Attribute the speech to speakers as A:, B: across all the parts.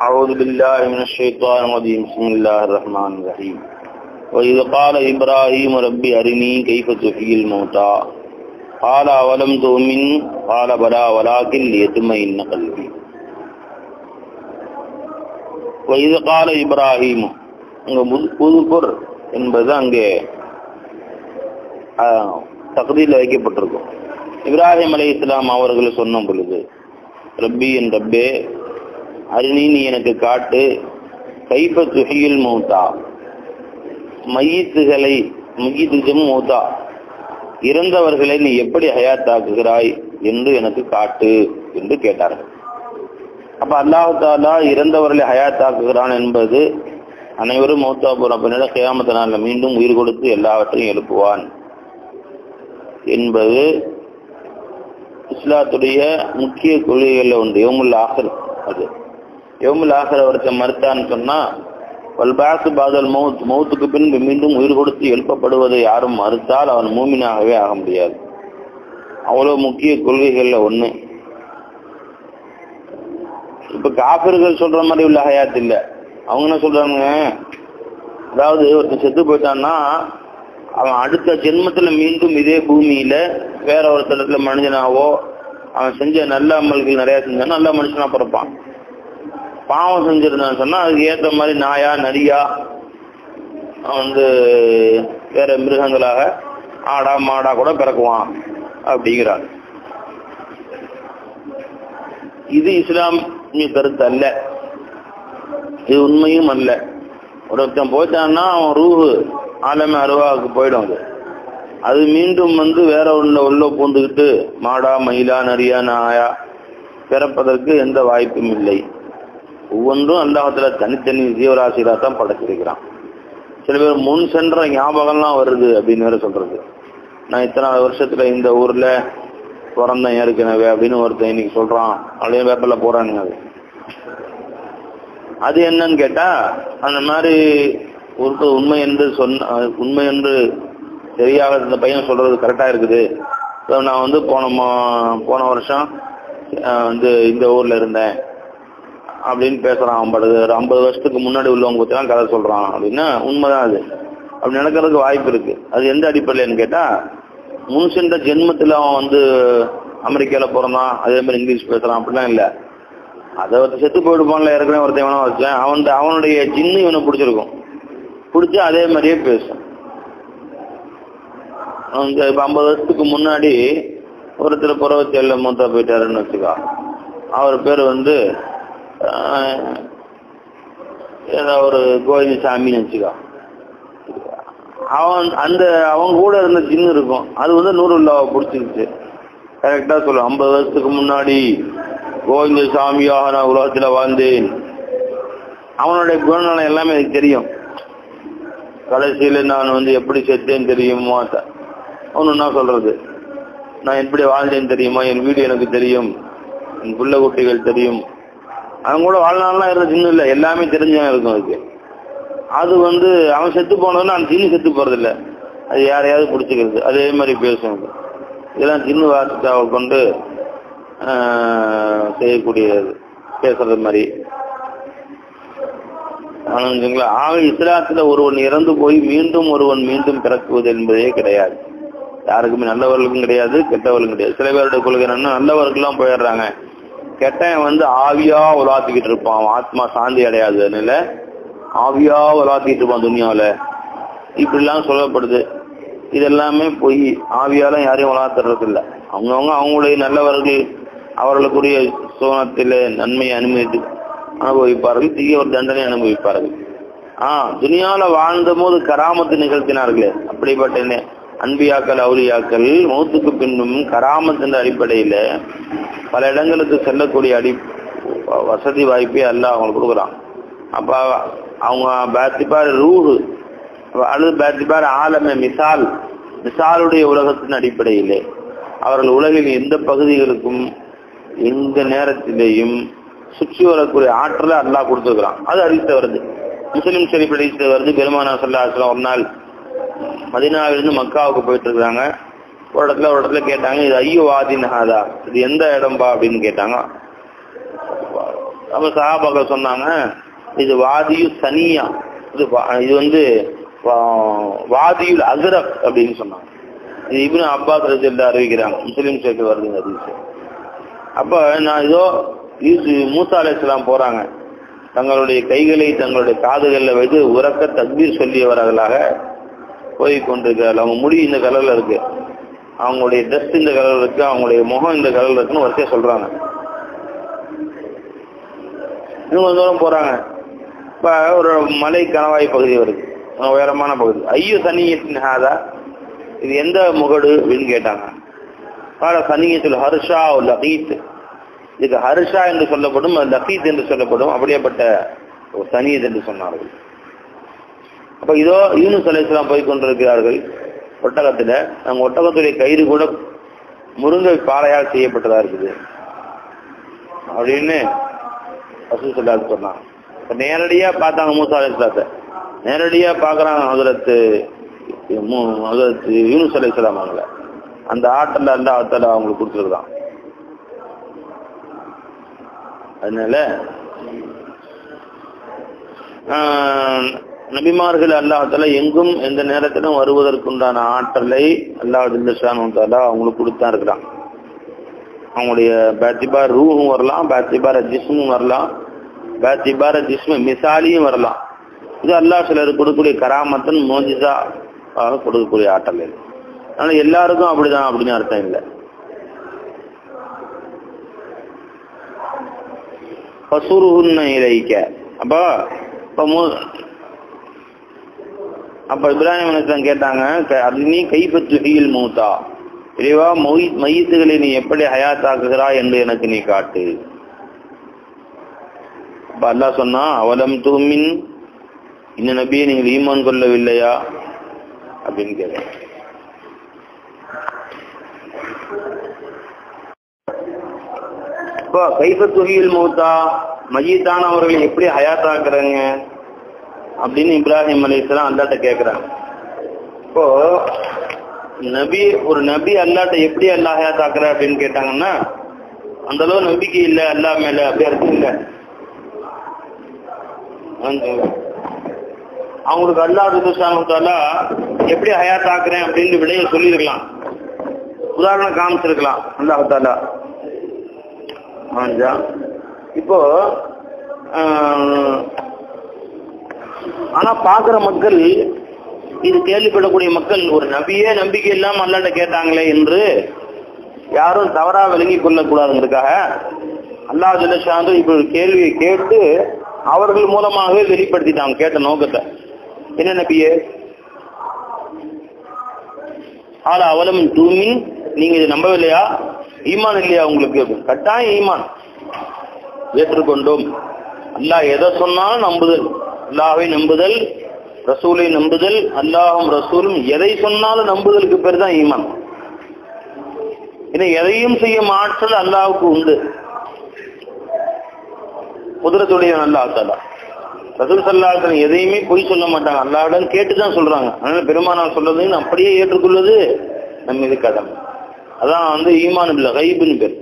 A: أعوذ بالله من الشيطان الرجيم بسم الله الرحمن الرحيم وإذ قال إبراهيم رب أرني كيف تحيي الموتى قال أولم تؤمن قال بلى ولكن ليطمئن قلبي وإذ قال إبراهيم அங்கே புதுப்பொர் என்பது அங்கே தகுதியில் வைக்கப்பட்டிருக்கும் இப்ராஹிம் அலி இஸ்லாம் அவர்கள் சொன்ன பொழுது ரப்பி என் ரப்பே அருணி நீ எனக்கு காட்டு. கைப்ப துகையில் மௌத்தா. மையத்துகளை மையத்துக்கும் மௌத்தா. இறந்தவர்களை நீ எப்படி ஹயாத்தாக்குகிறாய் என்று எனக்கு காட்டு என்று கேட்டார்கள். அப்ப அல்லாஹாலா இறந்தவர்களை ஹயாத்தாக்குகிறான் என்பது அனைவரும் மௌத்தா போன பின்னாடி நாளில் மீண்டும் உயிர் கொடுத்து எல்லாவற்றையும் எழுப்புவான் என்பது இஸ்லாத்துடைய முக்கிய கொள்கைகளில் உண்டு யோமுல் ஆசர் அது. யோமுல் ஆகிற ஒருத்தன் மறுத்தான்னு சொன்னா வல்பாசு பாதல் மவுத் மௌத்துக்கு பின்பு மீண்டும் உயிர் கொடுத்து எழுப்பப்படுவதை யாரும் மறுத்தால் அவன் மூமினாகவே ஆக முடியாது. அவ்வளவு முக்கிய கொள்கைகள்ல ஒண்ணு. இப்ப காபிர்கள் சொல்ற மாதிரி உள்ள ஹயாத் இல்ல. அவங்க என்ன சொல்றாங்க? அதாவது ஒருத்தன் செத்து போயிட்டான்னா அவன் அடுத்த ஜென்மத்துல மீண்டும் இதே பூமியில வேற ஒரு இடத்துல மனிதனாவோ அவன் செஞ்ச நல்ல அமல்கள் நிறைய செஞ்சான் நல்ல மனுஷனா பிறப்பான். பாவம் செஞ்சிருந்தான்னு சொன்னா அதுக்கு ஏற்ற மாதிரி நாயா நரியா வந்து வேற மிருகங்களாக ஆடா மாடா கூட பிறக்குவான் அப்படிங்கிறார். இது இஸ்லாமிய கருத்து அல்ல. இது உண்மையும் அல்ல. ஒருத்தன் போயிட்டான்னா அவன் ரூஹு ஆலமே அருவாவுக்கு போயிடும் அது. அது மீண்டும் வந்து வேற உள்ள உள்ள பூந்துக்கிட்டு மாடா மயிலா நரியா நாயா பிறப்பதற்கு எந்த வாய்ப்பும் இல்லை. ஒவ்வொன்றும் அல்லாஹத்துல தனித்தனி ஜீவராசிகளாக தான் படைச்சிருக்கிறான். சில பேர் முன் சென்ற ஞாபகம்லாம் வருது அப்படின்னு வேற சொல்றது. நான் இத்தனை வருஷத்துல இந்த ஊர்ல பிறந்தேன் ஏற்கனவே அப்படின்னு ஒருத்தன் இன்னைக்கு சொல்றான். அப்படியே பேப்பர்ல போறானுங்க அது. அது என்னன்னு கேட்டா அந்த மாதிரி ஒருத்தர் உண்மை என்று சொன்ன உண்மை என்று தெரியாத இந்த பையன் சொல்றது கரெக்டா இருக்குது. நான் வந்து போன போன வருஷம் வந்து இந்த ஊர்ல இருந்தேன். அப்படின்னு பேசுறான் ஐம்பது ஐம்பது வருஷத்துக்கு முன்னாடி உள்ளவங்க பத்திலாம் கதை சொல்றான் அப்படின்னா உண்மைதான் அது. அப்படி நடக்கிறதுக்கு வாய்ப்பு இருக்கு. அது எந்த அடிப்படையிலன்னு கேட்டா முன் சென்ற ஜென்மத்தில் அவன் வந்து அமெரிக்காவில் பிறந்தான் அதே மாதிரி இங்கிலீஷ் பேசுறான் அப்படிலாம் இல்லை. அதை ஒருத்த செத்து போயிடுப்பான்ல ஏற்கனவே ஒருத்தன் வேணா வச்சேன் அவன் அவனுடைய ஜின்னு இவனை பிடிச்சிருக்கும். பிடிச்சி அதே மாதிரியே பேசும். அவங்க இப்போ ஐம்பது வருஷத்துக்கு முன்னாடி ஒருத்தர் புறவத்தியில் மூத்தா போயிட்டாருன்னு வச்சுக்கோ. அவர் பேர் வந்து ஏதோ ஒரு கோவிந்த சாமின்னு வச்சுக்கோ அவன் அந்த அவன் கூட இருந்த ஜின்னு இருக்கும். அது வந்து நூறுல்லாவை பிடிச்சிருச்சு. கரெக்டாக சொல்லுவேன் ஐம்பது வருஷத்துக்கு முன்னாடி கோவிந்த சாமியாக நான் உலகத்தில் வாழ்ந்தேன். அவனுடைய குணநலம் எல்லாமே எனக்கு தெரியும். கடைசியில் நான் வந்து எப்படி செத்தேன்னு தெரியுமா? அவனு என்ன நான் எப்படி வாழ்ந்தேன்னு தெரியுமா? என் வீடு எனக்கு தெரியும். என் பிள்ளை குட்டிகள் தெரியும். அவன் கூட வாழ்நாள்லாம் இருந்த சின்ன இல்லை எல்லாமே தெரிஞ்சவன் இருக்கும் அதுக்கு. அது வந்து அவன் செத்து போனதுன்னு அந்த ஜின்னு செத்து போகிறதில்ல அது யாரையாவது பிடிச்சிக்கிறது. அதே மாதிரி பேசும் இதெல்லாம் ஜின்னு வார்த்தை கொண்டு செய்யக்கூடியது. பேசுறது மாதிரி. ஆனதுங்களா ஆக இஸ்லாத்துல ஒருவன் இறந்து போய் மீண்டும் ஒருவன் மீண்டும் பிறக்குவது என்பதே கிடையாது. யாருக்குமே நல்லவர்களுக்கும் கிடையாது கெட்டவர்களும் கிடையாது. சில பேருடைய கொள்கை என்னன்னா நல்லவர்கள்லாம் போயிடுறாங்க. கெட்டவன் வந்து ஆவியா உலாத்திக்கிட்டு இருப்பான். ஆத்மா சாந்தி அடையாது ஆவியா உலாத்திக்கிட்டு இருப்பான் துணியாவில் இப்படிலாம் சொல்லப்படுது. இதெல்லாமே போய் ஆவியாலாம் யாரையும் உலாத்துறது இல்லை அவங்கவுங்க அவங்களுடைய நல்லவர்கள் அவர்களுக்குரிய சோனத்தில் நன்மையை அனுமதித்து அனுபவிப்பார்கள். ஒரு தண்டனை அனுபவிப்பார்கள். ஆஹ் துனியால வாழ்ந்த போது கராமத்து நிகழ்த்தினார்களே. அப்படிப்பட்ட அன்பியாக்கள் அவுலியாக்கள் மௌத்துக்கு பின்னும் கராமத்தின் அடிப்படையில பல இடங்களுக்கு செல்லக்கூடிய அடி வசதி வாய்ப்பே அல்ல அவங்களுக்கு கொடுக்குறான். அப்போ அவங்க பேத்திப்பார் ரூஹு. அல்லது பேத்திப்பார் ஆலமே மிசால். மிசாலுடைய உலகத்தின் அடிப்படையிலே. அவர்கள் உலகின் எந்த பகுதிகளுக்கும் எந்த நேரத்திலேயும் சுற்றி வரக்கூடிய ஆற்றலை அல்லா கொடுத்துருக்குறான். அது அறிவித்து வருது. முஸ்லிம் ஷெரீப் வருது. பெருமானா சல்லாஹ் ஒரு நாள் மதினாவிலிருந்து மக்காவுக்கு போயிட்டு இருக்கிறாங்க. ஒரு இடத்துல ஒரு இடத்துல கேட்டாங்க இது ஐயோ வாதி இது எந்த இடம்பா அப்படின்னு கேட்டாங்க. அப்ப சஹாபாக்கள் சொன்னாங்க இது வாதியு சனியா இது இது வந்து வாதியுல் அசரப் அப்படின்னு சொன்னாங்க. இது இப்னு அப்பாஸ் ரஜில்லா அறிவிக்கிறாங்க முஸ்லீம் சேர்த்து வருதுங்க அறிவிச்சு அப்ப நான் ஏதோ யூசு- மூசா அலைஹிஸ்ஸலாம் போறாங்க. தங்களுடைய கைகளை தங்களுடைய காதுகளில் வைத்து உறக்க தக்பீர் சொல்லியவர்களாக போய் கொண்டிருக்கிறார்கள். அவங்க முடி இந்த கலர்ல இருக்கு. அவங்களுடைய ட்ரெஸ் இந்த கலர் இருக்கு அவங்களுடைய முகம் இந்த கலர் இருக்குன்னு வரிசையா சொல்றாங்க. இன்னும் கொஞ்ச தூரம் போறாங்க. இப்ப ஒரு மலை கணவாய் பகுதி வருது. உயரமான பகுதி. ஐயோ சனியத்தின் ஹாதா? இது எந்த முகடு? அப்படின்னு கேட்டாங்க. கால சனியத்தில் ஹர்ஷா லகீத். இதுக்கு ஹர்ஷா என்று சொல்லப்படும் லகீத் என்று சொல்லப்படும். அப்படியேப்பட்ட ஒரு சனியத் என்று சொன்னார்கள். அப்ப இதோ யூனுஸ் அலைஹிஸ்ஸலாம் போய் கொண்டிருக்கிறார்கள். ஒட்டகத்துல நம்ம ஒட்டகத்துடைய கயிறு கூட முருங்கை பாறையால் செய்யப்பட்டதா இருக்குது. அப்படின்னு ரசூல் சொல்லாது சொன்னான் இப்போ நேரடியா பார்த்தாங்க மூசா அலைஹிஸ்ஸலாத்தை நேரடியா பார்க்கறாங்க ஹஜரத்து மு- ஹஜரத்து யூனுஸ் அலைஹிஸ்ஸலாம் அவங்கள. அந்த ஆற்றல அல்ல ஆற்றல அவங்களுக்கு கொடுத்துருக்கான் அதனால ஆஹ், நபிமார்கள் அல்லாஹால எங்கும் எந்த நேரத்திலும் வருவதற்குண்டான ஆற்றலை அல்லாஹ் அவங்களுக்கு கொடுத்தா இருக்கிறான். அவங்களுடைய பேத்திபார் ரூஹும் வரலாம் பேத்திபார ஜிஸ்மும் வரலாம் பேத்திபார ஜிஸ்மு மிசாலியும் வரலாம். இது அல்லாஹ் சிலர் கொடுக்கக்கூடிய கராமத்தன் மோஜிசா கொடுக்கக்கூடிய ஆற்றல் இது. அதனால எல்லாருக்கும் அப்படிதான் அப்படின்னு அர்த்தம் இல்லை. பசுருன்னு இழைக்க அப்போ இப்போ அப்ப இப்ராஹிம் அலிஸ்லாம் கேட்டாங்க க- அது நீ கைப்பற்று ஹீல் மூத்தா? இறைவா மொய் மையத்துகளை நீ எப்படி ஹயாத்தாக்குகிறா என்று எனக்கு நீ காட்டு. அப்ப அல்லா சொன்னா அவலம் தூமின் இந்த நபியை நீங்கள் ஈமான் கொள்ளவில்லையா? அப்படின்னு கேட்டேன். இப்போ கைப்பத்துகியில் மூத்தா? மஜீத்தானவர்களை எப்படி ஹயாத்தாக்குறாங்க? அப்படின்னு இப்ராஹிம் அலிஸ்லாம் அல்லாட்ட கேட்குறாங்க இப்போ நபி ஒரு நபி அல்லாட்ட எப்படி அல்லாஹா தாக்குற அப்படின்னு கேட்டாங்கன்னா அந்த அளவு நம்பிக்கை இல்லை அல்லாஹ் மேல அப்படி அர்த்தம் இல்லை. அவங்களுக்கு அல்லாஹ் துசானத்தாலா எப்படி ஹயாத்தாக்குறேன் அப்படின்னு விடைய சொல்லியிருக்கலாம். உதாரணம் காமிச்சிருக்கலாம் அல்லாஹாலா இப்போ ஆஹ், ஆனா பாக்குற மக்கள் இது கேள்விப்படக்கூடிய மக்கள் ஒரு நபியே நம்பிக்கை இல்லாம அல்லாட்ட கேட்டாங்களே என்று யாரும் தவறா விளங்கி கொள்ளக்கூடாதுங்கிறதுக்காக அல்லாஹ் ஜல்லஷாந்து இப்ப ஒரு கேள்வியை கேட்டு அவர்கள் மூலமாகவே வெளிப்படுத்திட்டாங்க கேட்ட நோக்கத்தை. என்ன நபியே? ஆனா அவலம் தூமி நீங்க இதை நம்பவில்லையா? ஈமான் இல்லையா உங்களுக்கு? கட்டாயம் ஈமான். ஏற்றுக்கொண்டோம். அல்லாஹ் எதை சொன்னாலும் நம்புதல். அல்லாஹை நம்புதல் ரசூலை நம்புதல் அல்லாஹும் ரசூலும் எதை சொன்னாலும் நம்புதலுக்கு பேர் தான் ஈமான். இதை எதையும் செய்யும் ஆற்றல் அல்லாவுக்கு உண்டு. குதிரத்துடைய அல்லாஹ் தாலா ரசூல் சல்லாஹன் எதையுமே பொய் சொல்ல மாட்டாங்க. அல்லாவிடம் கேட்டு தான் சொல்றாங்க. அதனால பெருமானார் சொல்றது அப்படியே ஏற்றுக்கொள்வது நம்ம இது கடமை. அதான் வந்து ஈமான் இல்லை கைபுன்னு பேர்.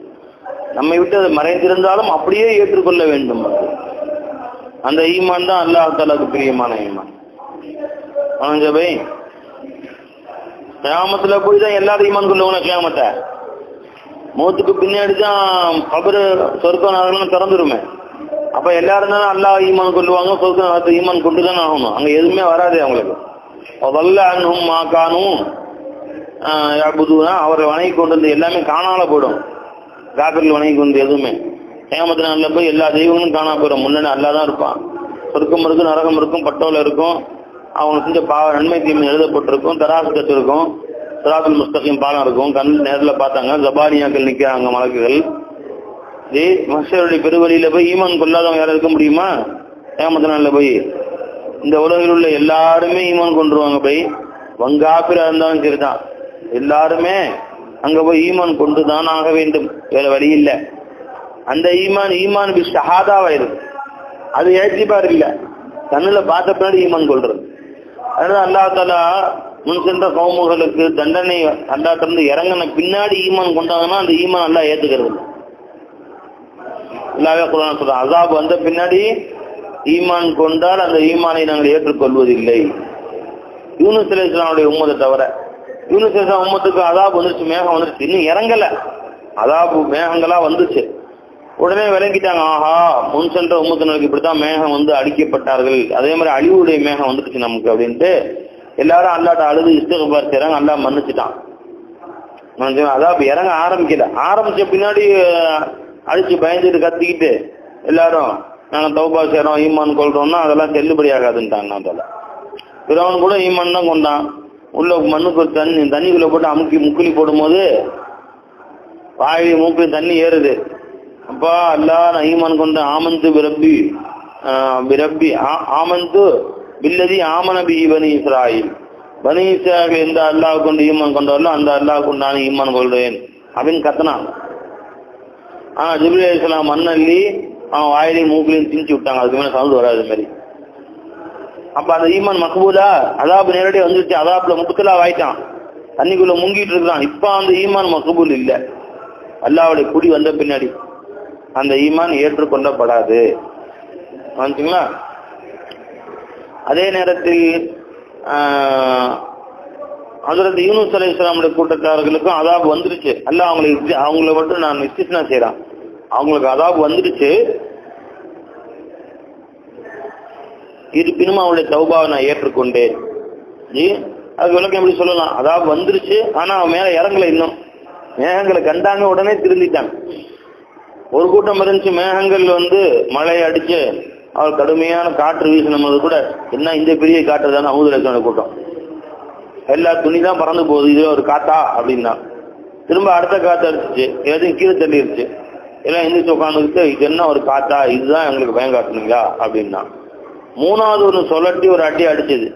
A: நம்மை விட்டு அது மறைந்திருந்தாலும் அப்படியே ஏற்றுக்கொள்ள வேண்டும். அது. அந்த ஈமான் தான் அல்லாஹ் பிரியமான ஈமான். ஆனஞ்சபை கிராமத்தில் போய் தான் எல்லாரும் ஈமான் கொள்ளுவாங்க கிராமத்தை மூத்துக்கு பின்னாடி தான் கபரு சொர்க்கம் நரகம் திறந்துருமே. அப்ப எல்லாரும் தானே அல்லாஹ் ஈமான் கொள்ளுவாங்க சொர்க்கம் நரகத்தை ஈமான் கொண்டு தானே ஆகணும். அங்க எதுவுமே வராது அவங்களுக்கு. அதல்ல அன்னும் மாக்கானும் யாபுதுனா அவரை வணங்கி கொண்டு வந்து எல்லாமே காணால போயிடும். காப்பிரில் வணங்கி கொண்டு எதுவுமே. ஏமத்து நாளில் போய் எல்லா தெய்வங்களும் காணா போயிடும். முன்னணி அல்லா தான் இருப்பான். சொர்க்கம் இருக்கும் நரகம் இருக்கும் பட்டோல இருக்கும். அவங்க செஞ்ச பாவ நன்மை தீமை எழுதப்பட்டிருக்கும். தராசு கட்டு இருக்கும் சிராத்துல் முஸ்தகிம் பாலம் இருக்கும். கண் நேரில் பார்த்தாங்க. ஜபானியாக்கள் நிற்கிறாங்க மலக்குகள். இதே மனுஷருடைய பெருவழியில் போய் ஈமான் கொள்ளாதவங்க யாரும் இருக்க முடியுமா? ஏமத்து நாளில் போய். இந்த உலகில் உள்ள எல்லாருமே ஈமான் கொண்டுருவாங்க போய். வங்காப்பிரா இருந்தாலும் சரிதான். எல்லாருமே அங்கே போய் ஈமான் கொண்டு தான் ஆக வேண்டும். வேற வழி இல்லை. அந்த ஈமான் ஈமான் பி ஷஹாதாவாயிருக்கு அது ஏற்றிப்பார் இல்ல கண்ணுல பார்த்த பின்னாடி ஈமான் கொள்றது. அதனால அல்லா தாலா முன் சென்ற கவுமுகளுக்கு தண்டனை அல்லா திறந்து இறங்கின பின்னாடி ஈமான் கொண்டாங்கன்னா அந்த ஈமான் நல்லா ஏத்துக்கிறது இல்ல. இல்லாவே குரான் சொல்றான் அதாப் வந்த பின்னாடி ஈமான் கொண்டால் அந்த ஈமானை நாங்கள் ஏற்றுக்கொள்வதில்லை. யூனுஸ் உம்மதை இஸ்லாமுடைய தவிர யூனுஸ் இஸ்லாம் உம்மத்துக்கு அதாப் வந்துருச்சு மேகம் வந்துருச்சு. இன்னும் இறங்கல. அதாப் மேகங்களா வந்துச்சு. உடனே விளங்கிட்டாங்க ஆஹா முன் சென்ற உம்மத்தினருக்கு இப்படித்தான் மேகம் வந்து அடிக்கப்பட்டார்கள். அதே மாதிரி அழிவுடைய மேகம் வந்துடுச்சு நமக்கு அப்படின்ட்டு எல்லாரும் அல்லாட்ட அழுது இஸ்தகபார் செய்றாங்க அல்லா மன்னிச்சுட்டான். அதான் இப்ப இறங்க ஆரம்பிக்கல. ஆரம்பிச்ச பின்னாடி அஹ், அடிச்சு பயந்துட்டு கத்திக்கிட்டு எல்லாரும் நாங்க தௌபா செய்றோம் ஈமான் கொள்றோம்னா அதெல்லாம் செல்லுபடி ஆகாதுன்ட்டாங்க அதெல்லாம் பிறவன் கூட ஈமான் தான் கொண்டான். உள்ள மண்ணுக்கு ஒரு தண்ணி தண்ணிக்குள்ள போட்டு அமுக்கி முக்குலி போடும்போது வாயிலையும் மூக்கு தண்ணி ஏறுது. அப்பா அல்லா நான் ஈமான் கொண்டு ஆமந்து பிரப்பி பிரப்பி ஆமந்து பில்லதி ஆமனபி பனி இஸ்ராயில். பனி இஸ்ராயில் எந்த அல்லாஹ் கொண்டு ஈமான் கொண்டாரோ அந்த அல்லாஹ் கொண்டு நான் ஈமான் கொள்றேன் அப்படின்னு கத்தனான். ஆனா ஜிபிலி அலிஸ்லாம் மண்ணள்ளி அவன் வாயிலையும் மூக்கிலையும் திணிச்சு விட்டாங்க. அதுக்கு மேல சவுண்ட் வராது மாதிரி. அப்ப அந்த ஈமான் மக்பூலா? அதாப்பு நேரடியாக வந்துருச்சு. அதாப்புல முக்குத்தலா வாயிட்டான். தண்ணிக்குள்ள முங்கிட்டு இருக்கான் இப்ப அந்த ஈமான் மக்பூல் இல்ல. அல்லாவுடைய குடி வந்த பின்னாடி. அந்த ஈமான் ஏற்றுக்கொள்ளப்படாது. வந்துச்சுங்களா அதே நேரத்தில் ஹசரத் யூனுஸ் அலை இஸ்லாமுடைய கூட்டத்தார்களுக்கும் அதாப் வந்துருச்சு. அல்ல அவங்களுக்கு அவங்கள மட்டும் நான் இஸ்திஸ்னா செய்யறேன். அவங்களுக்கு அதாப் வந்துருச்சு. இருப்பினும் அவனுடைய தௌபாவை நான் ஏற்றுக்கொண்டேன். ஜி அது விளக்கம் எப்படி சொல்லலாம்? அதாவது வந்துருச்சு ஆனா அவன் மேல இறங்கல இன்னும். மேகங்களை கண்டாங்க உடனே திருந்திட்டாங்க. ஒரு கூட்டம் இருந்துச்சு மேகங்கள் வந்து மழை அடிச்சு அவள் கடுமையான காற்று வீசினது கூட என்ன இந்த பெரிய காற்று தானே அமுதலட்சண கூட்டம். எல்லா துணி தான் பறந்து போகுது இது ஒரு காத்தா அப்படின்னா. திரும்ப அடுத்த காத்து அடிச்சிச்சு எதுவும் கீழே தள்ளிடுச்சு எல்லாம் எந்திரிச்சு உட்காந்துக்கிட்டு இது என்ன ஒரு காத்தா இதுதான் எங்களுக்கு பயம் காட்டுனீங்களா அப்படின்னா. மூணாவது ஒன்று சொல்லட்டி ஒரு அடி அடிச்சது.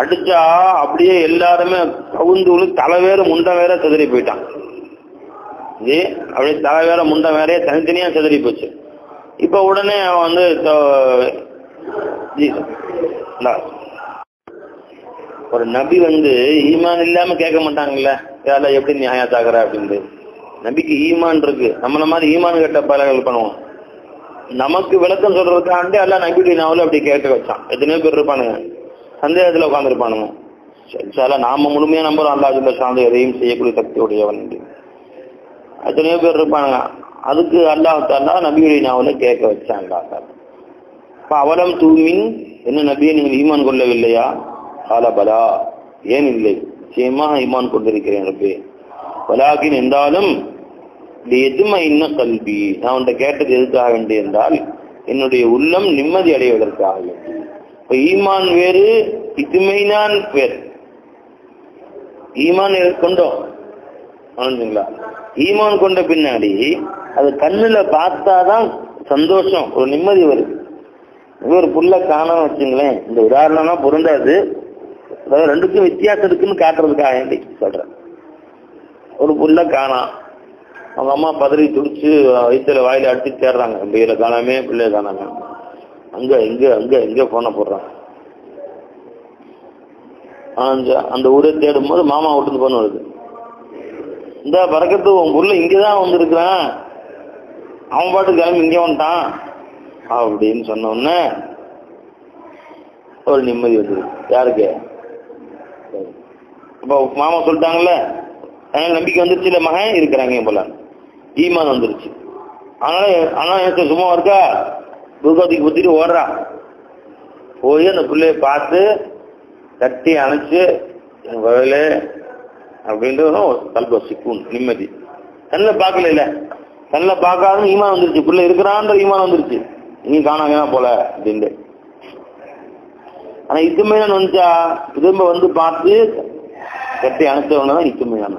A: அடிச்சா அப்படியே எல்லாருமே கவுந்து விழு தலை வேற முண்டை வேற சிதறி போயிட்டான். இது அப்படியே தலை வேற முண்டை வேறையே தனித்தனியா சிதறி போச்சு. இப்ப உடனே அவன் வந்து ஒரு நபி வந்து ஈமான் இல்லாம கேட்க மாட்டாங்கல்ல? யாரா எப்படி நியாயத்தாக்குற அப்படின்ட்டு. நபிக்கு ஈமான் இருக்கு. நம்மள மாதிரி ஈமான் கேட்ட பலகள் பண்ணுவோம். நமக்கு விளக்கம் சொல்றதுக்காண்டி எல்லாம் நபியுடைய நாவலும் அப்படி கேட்டு வச்சான். எத்தனையோ பேர் இருப்பானுங்க. சந்தேகத்துல உட்காந்துருப்பானுங்க நாம முழுமையா நம்புறோம். அல்லாஹ் சார்ந்து எதையும் செய்யக்கூடிய சக்தி உடையவன் எத்தனையோ பேர் இருப்பானுங்க. அதுக்கு அல்லாஹ் நபியுடைய நாவலை கேட்க வச்சான் அல்லாஹ் இப்போ அவலம் தூமின் என்ன நபியை நீங்கள் ஈமான் கொள்ளவில்லையா? காலபலா ஏன் இல்லை? நிச்சயமாக ஈமான் கொண்டிருக்கிறேன் ரப்பே. பலாகின் என்றாலும் எதுமை இன்ன கல்வி நான் உன்ட்ட கேட்டது எதுக்காக வேண்டி என்றால் என்னுடைய உள்ளம் நிம்மதி அடைவதற்காக வேண்டி. இப்போ ஈமான் வேறு இதுமைதான் வேறு. ஈமான் கொண்டோம் ஆனதுங்களா ஈமான் கொண்ட பின்னாடி அது கண்ணுல பார்த்தாதான் சந்தோஷம் ஒரு நிம்மதி வருது. ஒரு புல்ல காணாம வச்சுங்களேன் இந்த உதாரணம்லாம் பொருந்தாது. அதாவது ரெண்டுக்கும் வித்தியாசம் இருக்குன்னு காட்டுறதுக்காக வேண்டி சொல்றேன். ஒரு புல்ல காணாம் அவங்க அம்மா பதறி துடிச்சு வயிற்றுல வாயில அடிச்சு தேடுறாங்க பிள்ளைகளை காணாமே பிள்ளைய காணாம. அங்க இங்க அங்க எங்க போன போடுறாங்க. அந்த அந்த ஊரை தேடும் போது மாமா விட்டு போன வருது. இந்த பறக்கத்து உன் புள்ள இங்கதான் வந்திருக்கிறான். அவன் பாட்டு கிளம்பி இங்கே வந்துட்டான். அப்படின்னு சொன்ன உடனே ஒரு நிம்மதி வந்துருக்கு யாருக்கு? அப்போ மாமா சொல்லிட்டாங்கல்ல அதனால நம்பிக்கை வந்துருச்சு இல்லை மகன் இருக்கிறாங்க போல. ஈமான் வந்துருச்சு. அதனால ஆனால் எனக்கு சும்மா இருக்கா? துர்காதிக்கு பத்திட்டு ஓடுறா. போய் அந்த பிள்ளைய பார்த்து கட்டி அணைச்சு வயல அப்படின்றது கல்ப சிக்கும் நிம்மதி. கண்ணில் பார்க்கல இல்ல. கண்ணில் பார்க்காத ஈமான் வந்துருச்சு. பிள்ளை இருக்கிறான்ற ஈமான் வந்துருச்சு. நீ காணாங்க போல அப்படின்ட்டு. ஆனா இத்துமையான் வந்துச்சா திரும்ப வந்து பார்த்து கட்டி அணைச்சவங்க தான் இத்துமையான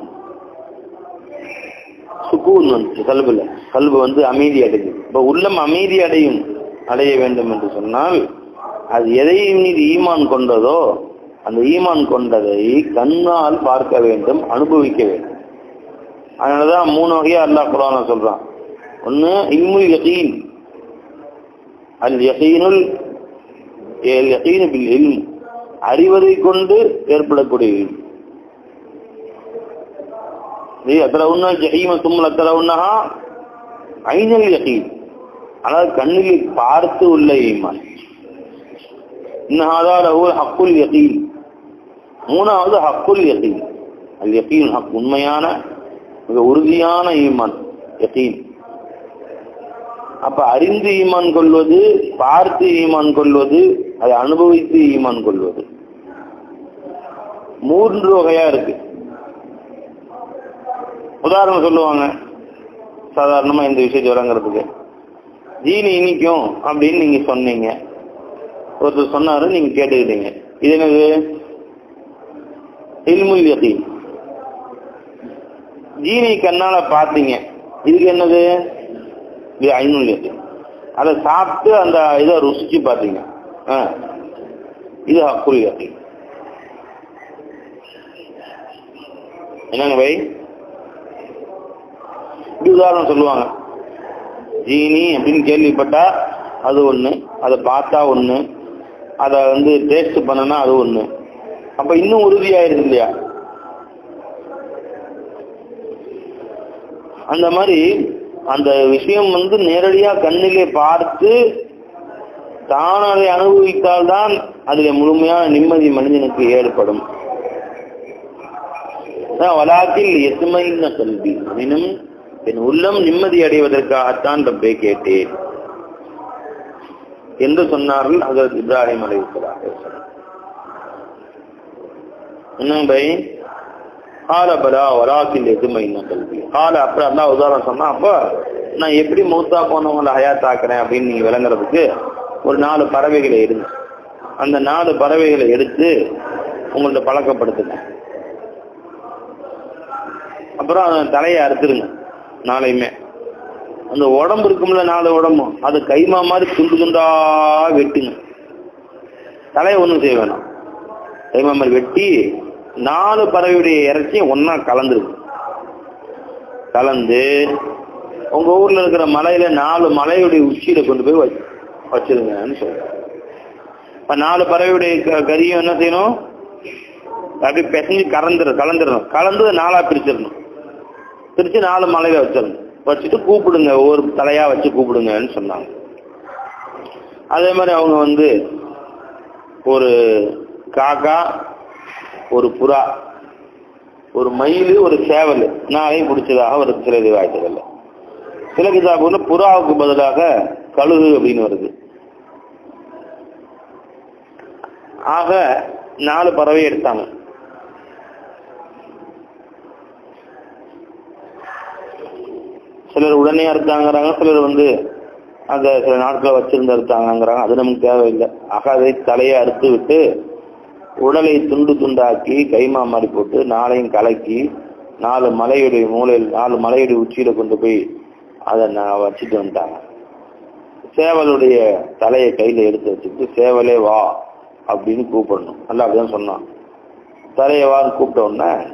A: சுக்கூன் வந்துச்சு கல்புல. கல்பு வந்து அமைதி அடையும். இப்ப உள்ளம் அமைதி அடையும். அடைய வேண்டும் என்று சொன்னால் அது எதையும் மீது ஈமான் கொண்டதோ அந்த ஈமான் கொண்டதை கண்ணால் பார்க்க வேண்டும் அனுபவிக்க வேண்டும். அதனாலதான் மூணு வகையா அல்லா குரான சொல்றான். ஒண்ணு இல்முல் யகீன். அல் யகீனுல் யகீனு பில் இல்மு. அறிவதை கொண்டு ஏற்படக்கூடிய இல்மு. நீ அத்தரவுன்னா தும்மல் அத்தரவுன்னஹா ஐநல் யகீன். ஆனால் கண்ணில் பார்த்து உள்ள ஈமான். இன்னஹாதா ரஹுல் ஹக்குல் யகீன். மூணாவது ஹக்குல் யகீன். அல் யகீன் ஹக் உண்மையான மிக உறுதியான ஈமான் யகீன். அப்ப அறிந்து ஈமான் கொள்வது பார்த்து ஈமான் கொள்வது அதை அனுபவித்து ஈமான் கொள்வது. மூன்று வகையா இருக்கு. உதாரணம் சொல்லுவாங்க. சாதாரணமா இந்த விஷயத்தை விளங்குறதுக்கு ஜீனி இனிக்கும் அப்படின்னு நீங்க சொன்னீங்க. ஒருத்தர் சொன்னாரு நீங்க கேட்டுக்கிட்டீங்க. இது என்னது? இல்முல் யகீன். ஜீனி கண்ணால பார்த்தீங்க. இதுக்கு என்னது? இது ஐநூல் யகீன். அதை சாப்பிட்டு அந்த இதை ருசிச்சு பார்த்தீங்க. ஆ. இது அக்குல் யகீன். என்னங்க பை? உதாரணம் சொல்லுவாங்க. ஜீனி அப்படின்னு கேள்விப்பட்டா அது ஒண்ணு அதை பார்த்தா ஒண்ணு அதை வந்து டேஸ்ட் பண்ணனா அது ஒண்ணு. அப்ப இன்னும் உறுதியாயிருது இல்லையா அந்த மாதிரி அந்த விஷயம் வந்து நேரடியா கண்ணிலே பார்த்து தான் அதை அனுபவித்தால்தான் அதுல முழுமையான நிம்மதி மனிதனுக்கு ஏற்படும். வலாக்கில் எசுமைந்த கல்வி எனினும் என் உள்ளம் நிம்மதி அடைவதற்காகத்தான் ரப்பை கேட்டேன் என்று சொன்னார்கள் ஹசரத் இப்ராஹிம் அலைஹிஸ்ஸலாத்து என்ன பை? கால பலா வராக்கில் எதுமைன்னு கல்வி. கால அப்புறம் அல்லாஹ் உதாரணம் சொன்னா அப்ப நான் எப்படி மௌத்தா போனவங்களை ஹயாத் தாக்குறேன் அப்படின்னு நீங்க விளங்குறதுக்கு ஒரு நாலு பறவைகளை எடுங்க. அந்த நாலு பறவைகளை எடுத்து உங்கள்ட்ட பழக்கப்படுத்துங்க. அப்புறம் அந்த தலையை அறுத்துருங்க நாளையுமே. அந்த உடம்பு இருக்கும்ல நாலு உடம்பும் அது கைமா மாதிரி துண்டு துண்டா வெட்டுங்க. தலையை ஒன்றும் செய்ய வேணாம். கைமா மாதிரி வெட்டி நாலு பறவையுடைய இறைச்சியும் ஒன்னா கலந்துருக்கும் கலந்து உங்க ஊர்ல இருக்கிற மலையில நாலு மலையுடைய உச்சியில கொண்டு போய் வச்சு வச்சிருங்கன்னு சொல்றேன் இப்ப நாலு பறவையுடைய க- கறியும் என்ன செய்யணும்? அப்படியே பிசைஞ்சு கலந்துரு கலந்துடணும் கலந்து நாளா பிரிச்சிடணும் பிரிச்சு நாலு மலையில வச்சிடணும் வச்சுட்டு கூப்பிடுங்க ஒவ்வொரு தலையா வச்சு கூப்பிடுங்கன்னு சொன்னாங்க. அதே மாதிரி அவங்க வந்து ஒரு காக்கா ஒரு புறா ஒரு மயில் ஒரு சேவல் நாளையும் பிடிச்சதாக ஒரு சில ரிவாயத்துகளில். சில கிதாபுல புறாவுக்கு பதிலாக கழுகு அப்படின்னு வருது. ஆக நாலு பறவை எடுத்தாங்க. சிலர் உடனே அறுத்தாங்கிறாங்க சிலர் வந்து அந்த சில நாட்களை வச்சிருந்து அறுத்தாங்கிறாங்க அது நமக்கு தேவையில்லை. ஆக அதை தலையை அறுத்து விட்டு உடலை துண்டு துண்டாக்கி கைமா மாதிரி போட்டு நாளையும் கலக்கி நாலு மலையுடைய மூலையில் நாலு மலையுடைய உச்சியில கொண்டு போய் அதை நான் வச்சுட்டு வந்துட்டாங்க. சேவலுடைய தலையை கையில எடுத்து வச்சுட்டு சேவலே வா அப்படின்னு கூப்பிடணும். நல்லா அப்படிதான் சொன்னான். தலையை வான்னு கூப்பிட்ட உடனே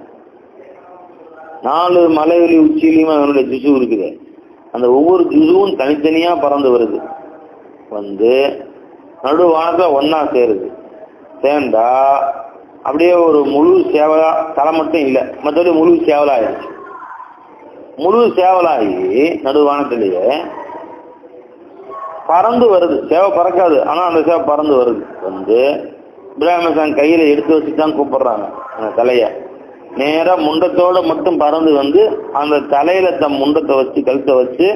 A: நாலு மலைவெளி உச்சியிலையும் அதனுடைய ஜுசு இருக்குது. அந்த ஒவ்வொரு ஜுசுவும் தனித்தனியா பறந்து வருது. வந்து நடுவானத்தில் ஒன்னா சேருது. சேர்ந்தா அப்படியே ஒரு முழு சேவலா தலை மட்டும் இல்லை மற்றபடி முழு சேவலாயிருச்சு முழு சேவலாகி நடுவானத்திலேயே பறந்து வருது. சேவை பறக்காது ஆனா அந்த சேவை பறந்து வருது. வந்து இப்ராஹிமசான் கையில் எடுத்து வச்சு தான் கூப்பிடுறாங்க அந்த தலையை. நேராக முண்டத்தோட மட்டும் பறந்து வந்து அந்த தலையில தம் முண்டத்தை வச்சு கழுத்தை வச்சு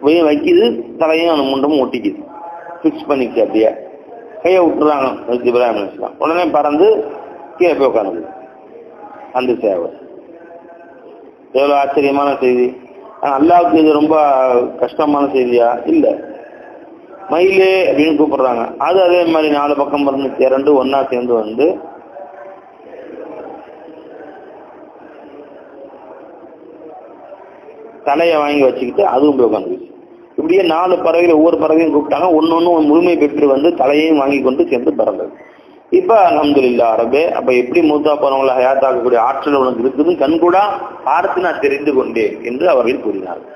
A: போய் வைக்குது. தலையும் அந்த முண்டமும் ஒட்டிக்குது. ஃபிக்ஸ் பண்ணிக்கு அப்படியே. கையை விட்டுறாங்க இப்ராஹிம் அலிஸ்லாம் உடனே பறந்து கீழே போய் உட்காந்து அந்த சேவை. எவ்வளவு ஆச்சரியமான செய்தி. ஆனா அல்லாவுக்கு இது ரொம்ப கஷ்டமான செய்தியா? இல்ல. மயிலே அப்படின்னு கூப்பிடுறாங்க. அது அதே மாதிரி நாலு பக்கம் பறந்து திரண்டு ஒன்னா சேர்ந்து வந்து தலையை வாங்கி வச்சுக்கிட்டு அதுவும் போய் உட்காந்துருச்சு இப்படியே நாலு பறவைகள் ஒவ்வொரு பறவையும் கூப்பிட்டாங்க. ஒன்னொன்னு முழுமை பெற்று வந்து தலையையும் வாங்கி கொண்டு சேர்ந்து பறந்தது. இப்ப அல்ஹம்துலில்லாஹ் அரபே அப்ப எப்படி மூத்தா போனவங்களை ஹயாத்தாக்கக்கூடிய ஆற்றல் உனக்கு இருக்குது கண்கூடா பார்த்து நான் தெரிந்து கொண்டேன் என்று அவர்கள் கூறினார்கள்.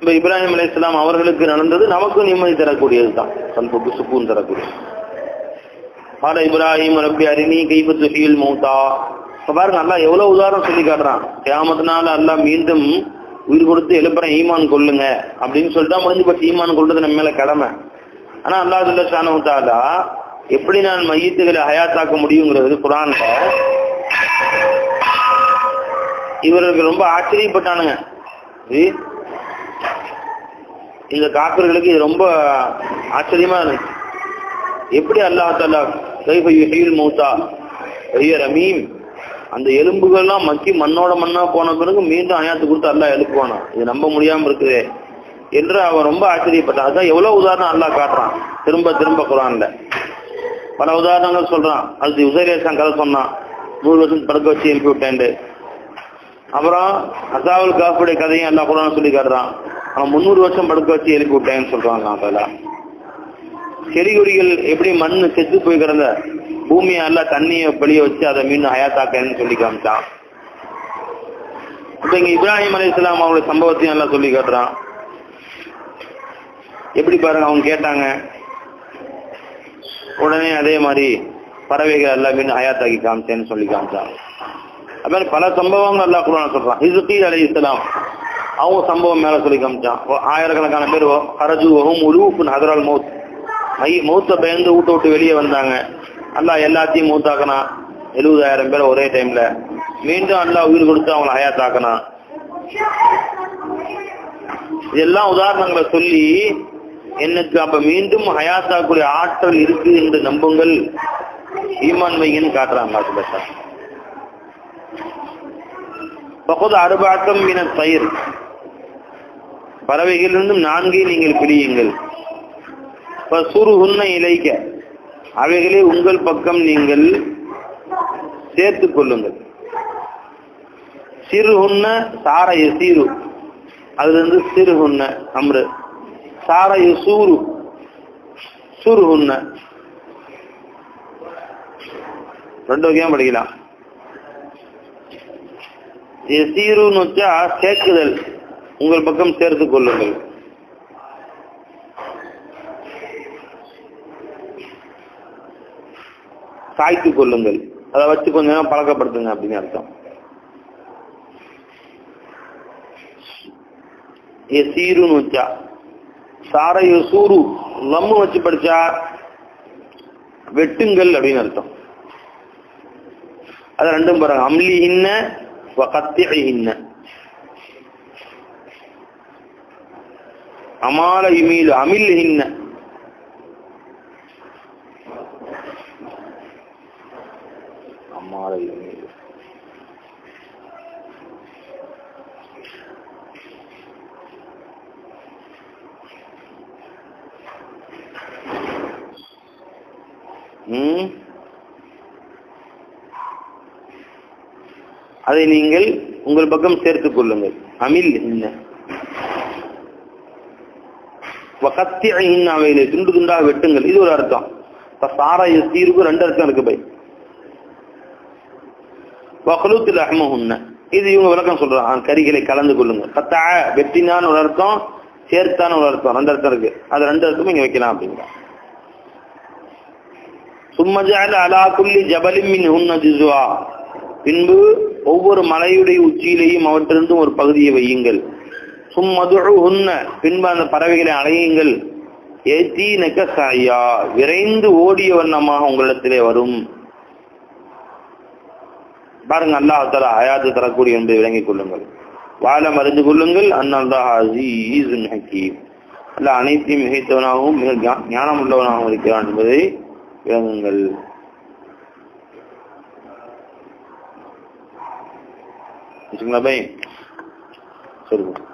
A: இப்ப இப்ராஹிம் அலைஹிஸ்ஸலாம் அவர்களுக்கு நடந்தது நமக்கும் நிம்மதி தரக்கூடியதுதான் கல்புக்கு சுக்கூன் தரக்கூடியது. ஆட இப்ராஹிம் ரப்பி அரிணி கைபு துஹியில் மௌத்தா. பாருங்க நல்லா எவ்வளவு உதாரணம் சொல்லி காட்டுறான். கிராமத்தினால எல்லாம் மீண்டும் உயிர் கொடுத்து எழுப்புறேன் ஈமான் கொள்ளுங்க அப்படின்னு சொல்லிட்டா முடிஞ்சு பட் ஈமான் கொள்றது நம்ம மேல கடமை. ஆனா அல்லாஹ் ஜல்ல எப்படி நான் மையத்துகளை ஹயாத்தாக்க முடியுங்கிறது குரான்ல இவர்களுக்கு ரொம்ப ஆச்சரியப்பட்டானுங்க. இந்த காக்கர்களுக்கு இது ரொம்ப ஆச்சரியமா இருந்துச்சு. எப்படி அல்லாஹ் கைஃப யுஹீல் மௌத்தா ஐய ரமீம் அந்த எலும்புகள்லாம் மக்கி மண்ணோட மண்ணா போன பிறகு மீண்டும் அயாத்து கொடுத்து அல்லா எழுப்புவானா? இது நம்ப முடியாம இருக்குதே. என்று அவன் ரொம்ப ஆச்சரியப்பட்டான். அதான் எவ்வளவு உதாரணம் அல்லா காட்டுறான். திரும்ப திரும்ப குரான்ல. பல உதாரணங்கள் சொல்றான். அது உசைலேசன் கதை சொன்னான். நூறு வருஷம் படுக்க வச்சு எழுப்பி விட்டேன்ட்டு. அப்புறம் அசாவுல் காஃபுடைய கதையும் எல்லா குரான் சொல்லி காட்டுறான். அவன் முந்நூறு வருஷம் படுக்க வச்சு எழுப்பி விட்டேன்னு சொல்றாங்க அதெல்லாம் செடி கொடிகள் எப்படி மண் செத்து போய் கிடந்த பூமியை எல்லாம் தண்ணியை வெளிய வச்சு அதை மீண்டும் ஹயாத்தாக்கன்னு சொல்லி காமிச்சான். இப்ப இங்க இப்ராஹிம் அலி இஸ்லாம் அவங்களுடைய சம்பவத்தையும் எல்லாம் சொல்லி காட்டுறான். எப்படி பாருங்க அவங்க கேட்டாங்க. உடனே அதே மாதிரி பறவைகள் எல்லாம் மீண்டும் ஹயாத்தாக்கி காமிச்சேன்னு சொல்லி காமிச்சான். அது பல சம்பவங்கள் எல்லாம் குரான் சொல்றான். ஹிசுகி அலி இஸ்லாம் அவங்க சம்பவம் மேல சொல்லி காமிச்சான். ஆயிரக்கணக்கான பேர் ஹரஜு உலூஃபுன் ஹதரால் மௌத். மை மௌத்தை பயந்து ஊட்ட விட்டு வெளியே வந்தாங்க. அல்லா எல்லாத்தையும் மூத்தாக்கனா? எழுபதாயிரம் பேர் ஒரே டைம்ல மீண்டும் அல்லா உயிர் கொடுத்து அவங்களை ஹயாத்தாக்கனா? இதெல்லாம் உதாரணங்களை சொல்லி எனக்கு அப்ப மீண்டும் ஹயாத்தாக்குரிய ஆற்றல் இருக்கு என்று நம்புங்கள். ஈமான் வைங்கன்னு காட்டுறாங்க அதுல பகுது அறுபாட்டம் மின தயிர். பறவைகளிலிருந்தும் நான்கை நீங்கள் பிரியுங்கள். சுருகுன்ன இலைக்க அவைகளை உங்கள் பக்கம் நீங்கள் சேர்த்து கொள்ளுங்கள். சிறுகுன்ன சார சீரு. அதுல இருந்து சிறுகுன்ன அம்ரு. சார சூரு சுருகுன்ன ரெண்டு வகையும் படிக்கலாம். எசீருன்னு வச்சா சேர்க்குதல். உங்கள் பக்கம் சேர்த்து கொள்ளுங்கள். சாய்த்து கொள்ளுங்கள். அதை வச்சு கொஞ்ச நேரம் பழக்கப்படுத்துங்க அப்படின்னு அர்த்தம். எசீருன்னு வச்சா சாரையோ சூரு லம்மு வச்சு படிச்சா வெட்டுங்கள் அப்படின்னு அர்த்தம். அது ரெண்டும் பாருங்க. அம்லி இன்ன கத்தி இன்ன அமால இமீல் அமில் இன்ன அமால இமீல் ம் அதை நீங்கள் உங்கள் பக்கம் சேர்த்துக் கொள்ளுங்கள். அமில் என்ன? வகத்தி அவையிலே துண்டு துண்டாக வெட்டுங்கள். இது ஒரு அர்த்தம். இப்ப சாரா சீருக்கு ரெண்டு அர்த்தம் இருக்கு பை வகலூத்தில் அஹ்மஹுன்ன இது இவங்க விளக்கம் சொல்றாங்க. கறிகளை கலந்து கொள்ளுங்க கத்தா வெட்டினான்னு ஒரு அர்த்தம் சேர்த்தான்னு ஒரு அர்த்தம். ரெண்டு அர்த்தம் இருக்கு. அது ரெண்டு அர்த்தமும் இங்க வைக்கலாம் அப்படிங்கிற சும்மஜால அலா குல்லி ஜபலின் மின் ஹுன்ன ஜிசுவா பின்பு ஒவ்வொரு மலையுடைய உச்சியிலேயும் அவற்றிலிருந்தும் ஒரு பகுதியை வையுங்கள். சும்மது உன்ன பின்பு அந்த பறவைகளை அலையுங்கள். ஏத்தி நெக்க சாயா விரைந்து ஓடிய வண்ணமாக உங்களிடத்திலே வரும். பாருங்க அல்லாஹ் தலா அயாது தரக்கூடிய என்று விளங்கிக் கொள்ளுங்கள். வாழம் அறிந்து கொள்ளுங்கள். அண்ணல்லாஹ் ஹக்கீம். அல்ல அனைத்தையும் மிகைத்தவனாகவும் மிக ஞானம் உள்ளவனாகவும் இருக்கிறான் என்பதை விளங்குங்கள். Entendeu bem? tudo.